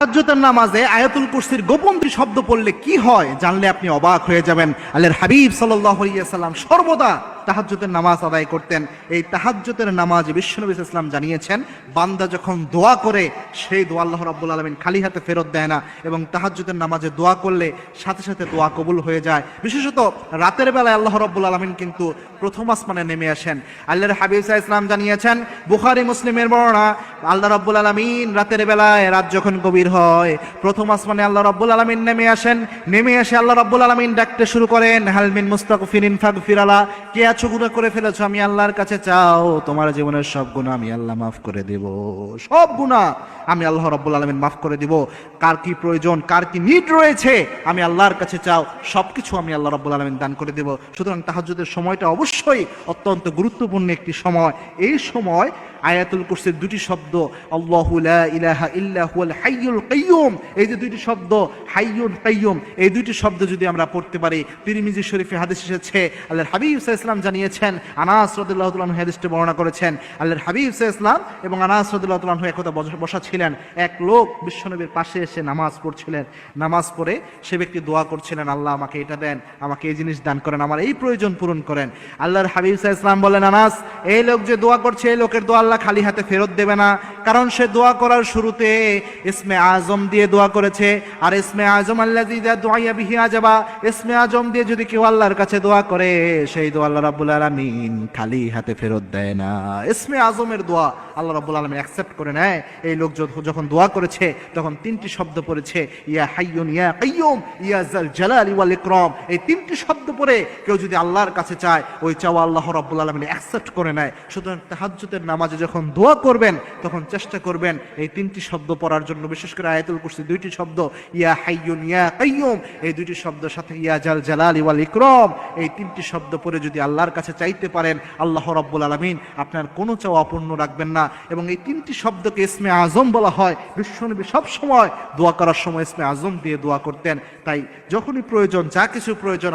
তাহাজ্জুদের নামাজে আয়াতুল কুরসির গোপন শব্দ পড়লে কি হয় জানলে আপনি অবাক হয়ে যাবেন। আল্লাহর হাবিব আলাইহি সাল্লাম সর্বদা তাহাজ্জুদের নামাজ আদায় করতেন। এই তাহাজ্জুদের নামাজ বিশ্বনবী ইসলাম জানিয়েছেন, বান্দা যখন দোয়া করে, সেই দোয়া আল্লাহ রাব্বুল আলামিন খালি হাতে ফেরত দেয় না এবং তাহাজ্জুদের নামাজে দোয়া করলে সাথে সাথে দোয়া কবুল হয়ে যায়। বিশেষত রাতের বেলায় আল্লাহ রাব্বুল আলামিন কিন্তু প্রথম আসমানে নেমে আসেন। আল্লাহর হাবিব ইসলাম জানিয়েছেন, বুখারি মুসলিমের বর্ণনা, আল্লাহ রাব্বুল আলামিন রাতের বেলায় রাত যখন গভীর হয়, প্রথম আসমানে আল্লাহ রাব্বুল আলামিন নেমে আসেন। নেমে এসে আল্লাহ রাব্বুল আলামিন ডাকতে শুরু করেন হালমিন মুস্তাগফিরিন ফাগফিরালা কে আছো গুনাহ করে ফেলেছো, আমি আল্লাহর কাছে চাও, তোমার জীবনের সব গুনাহ আমি আল্লাহ মাফ করে দেব। সব গুনাহ আমি আল্লাহ রাব্বুল আলামিন মাফ করে দিব। কার কি প্রয়োজন, কার কি নিড রয়েছে, আমি আল্লাহর কাছে চাও, সবকিছু আমি আল্লাহ রাব্বুল আলামিন দান করে দেব। সুতরাং তাহাজ্জুদের সময়টা অবশ্যই অত্যন্ত গুরুত্বপূর্ণ একটি সময়। এই সময় আয়াতুল কুরসির দুটি শব্দ, আল্লাহু হাইয়ুল কাইয়ুম, এই যে দুইটি শব্দ হাইয়ুল কাইয়ুম, এই দুইটি শব্দ যদি আমরা পড়তে পারি, তিরমিজি শরীফে হাদিস এসেছে, আল্লাহর হাবিব সাল্লাল্লাহু ইসলাম জানিয়েছেন, আনাস রাদিয়াল্লাহু তাআলা হাদিসটি বর্ণনা করেছেন। আল্লাহর হাবিব সাল্লাল্লাহু ইসলাম এবং আনাস রাদিয়াল্লাহু তাআলা আনহু একদা বসা ছিলেন এক লোক বিশ্বনবীর পাশে এসে নামাজ পড়ছিলেন। নামাজ পড়ে সে ব্যক্তি দোয়া করছিলেন, আল্লাহ আমাকে এটা দেন, আমাকে এই জিনিস দান করেন, আমার এই প্রয়োজন পূরণ করেন। আল্লাহর হাবিব সাল্লাল্লাহু ইসলাম বলেন, আনাস, এই লোক যে দোয়া করছে, এই লোকের দোয়া আল্লাহ খালি হাতে ফেরত দেবে না। কারণ সে দোয়া করার শুরুতে ইসমে আজম দিয়ে দোয়া করেছে। আর ইসমে আজম আল্লাহ দোয়াইয়া বিহি আজাবা, ইসমে আজম দিয়ে যদি কেউ আল্লাহর কাছে দোয়া করে, সেই দোয়া আল্লাহ রাব্বুল আলামিন খালি হাতে ফেরত দেয় না। ইসমে আজমের দোয়া আল্লাহ রাব্বুল আলামিন অ্যাকসেপ্ট করে নেয়। এই লোক যখন- দোয়া করেছে, তখন তিনটি শব্দ পড়েছে, ইয়া হাইয়ুন ইয়া কাইয়ুম, ইয়া জাল জালালি ওয়াল ইকরাম। এই তিনটি শব্দ পড়ে কেউ যদি আল্লাহর কাছে চায়, ওই চাওয়া আল্লাহ রাব্বুল আলামিন অ্যাকসেপ্ট করে নেয়। সুতরাং তাহাজ্জুদের নামাজে যখন দোয়া করবেন, তখন চেষ্টা করবেন এই তিনটি শব্দ পড়ার জন্য। বিশেষ করে আয়াতুল কুরসি দুইটি শব্দ, ইয়া হাইয়ুন ইয়া কাইয়ুম, এই দুইটি শব্দের সাথে ইয়া জাল জালালি ওয়াল ইকরাম, এই তিনটি শব্দ পড়ে যদি আল্লাহর কাছে চাইতে পারেন, আল্লাহ রব্বুল আলমিন আপনার কোনো চাওয়া অপূর্ণ রাখবেন না। এবং এই তিনটি শব্দকে ইসমে আজম বলা হয়। বিশ্বনবী সব সময় দোয়া করার সময় ইসমে আজম দিয়ে দোয়া করতেন। তাই যখনই প্রয়োজন, যা কিছু প্রয়োজন